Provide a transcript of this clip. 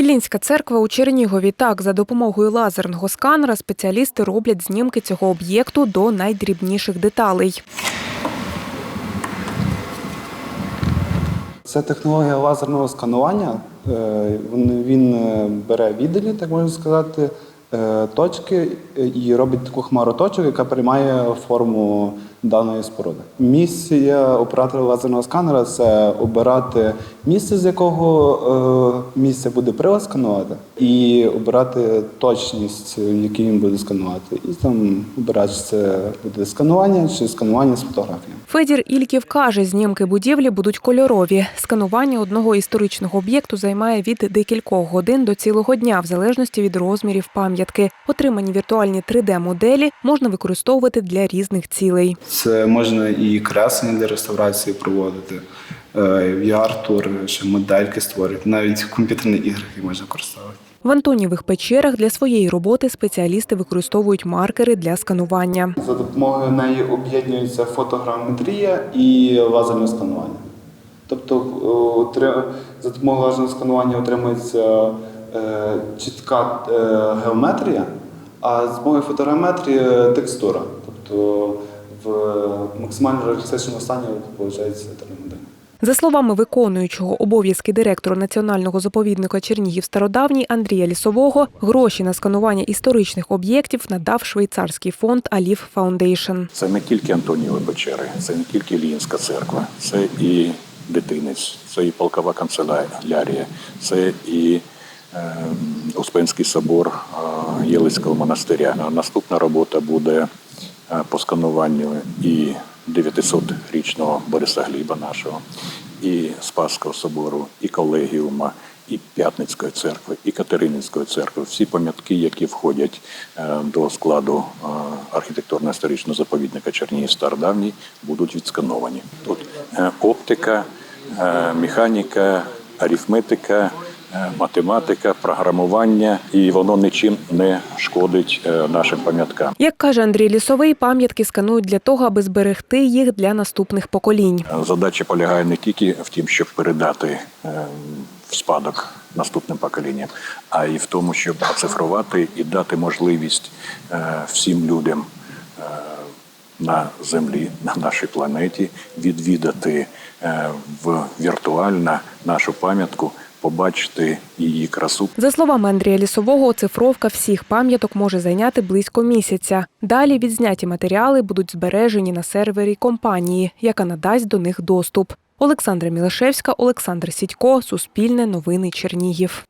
Іллінська церква у Чернігові. Так, за допомогою лазерного сканера спеціалісти роблять знімки цього об'єкту до найдрібніших деталей. Це технологія лазерного сканування. Е, він- е, бере віддалі, так можна сказати, е, точки і робить таку хмару точок, яка приймає форму даної споруди. Місія оператора лазерного сканера це обирати місце, з якого е, місця буде прилад сканувати, і обирати точність, в він буде сканувати. І там обирати, чи це буде сканування чи сканування з фотографії. Федір Ільків каже, знімки будівлі будуть кольорові. Сканування одного історичного об'єкту займає від декількох годин до цілого дня, в залежності від розмірів пам'ятки. Отримані віртуальні 3D-моделі можна використовувати для різних цілей. Це можна і креслення для реставрації проводити, е, VR-тур, ще модельки створити, навіть комп'ютерні ігри можна використовувати. В Антонівих печерах для своєї роботи спеціалісти використовують маркери для сканування. За допомогою неї об'єднується фотограметрія і лазерне сканування. Тобто е, за допомогою лазерного сканування отримується е, чітка геометрія, а з допомогою фотограметрії текстура. Тобто в максимально реалістичному стані виходить 3D. За словами виконуючого обов'язки директора національного заповідника Чернігів Стародавній Андрія Лісового, гроші на сканування історичних об'єктів надав швейцарський фонд Аліф Фаундейшн. Це не тільки Антонієві печери, це не тільки Ліїнська церква, це і дитинець, це і полкова канцелярія, це і е, Успенський собор е, Єлицького монастиря. Наступна робота буде е, по скануванню і 900-річного Бориса Гліба нашого, і Спасського собору, і колегіума, і П'ятницької церкви, і Катерининської церкви. Всі пам'ятки, які входять е, до складу е, архітектурно-історичного заповідника Чернігів Стародавній, будуть відскановані. Тут е, оптика, е, механіка, арифметика. Е, Математика, програмування, і воно нічим не шкодить е, нашим пам'яткам. Як каже Андрій Лісовий, пам'ятки сканують для того, аби зберегти їх для наступних поколінь. Задача полягає не тільки в тім, щоб передати е, в спадок наступним поколінням, а й в тому, щоб оцифрувати і дати можливість е, всім людям е, на землі, на нашій планеті відвідати е, в віртуально нашу пам'ятку, побачити її красу, За словами Андрія Лісового, оцифровка всіх пам'яток може зайняти близько місяця. Далі відзняті матеріали будуть збережені на сервері компанії, яка надасть до них доступ. Олександра Мілашевська, Олександр Сідько, Суспільне новини Чернігів.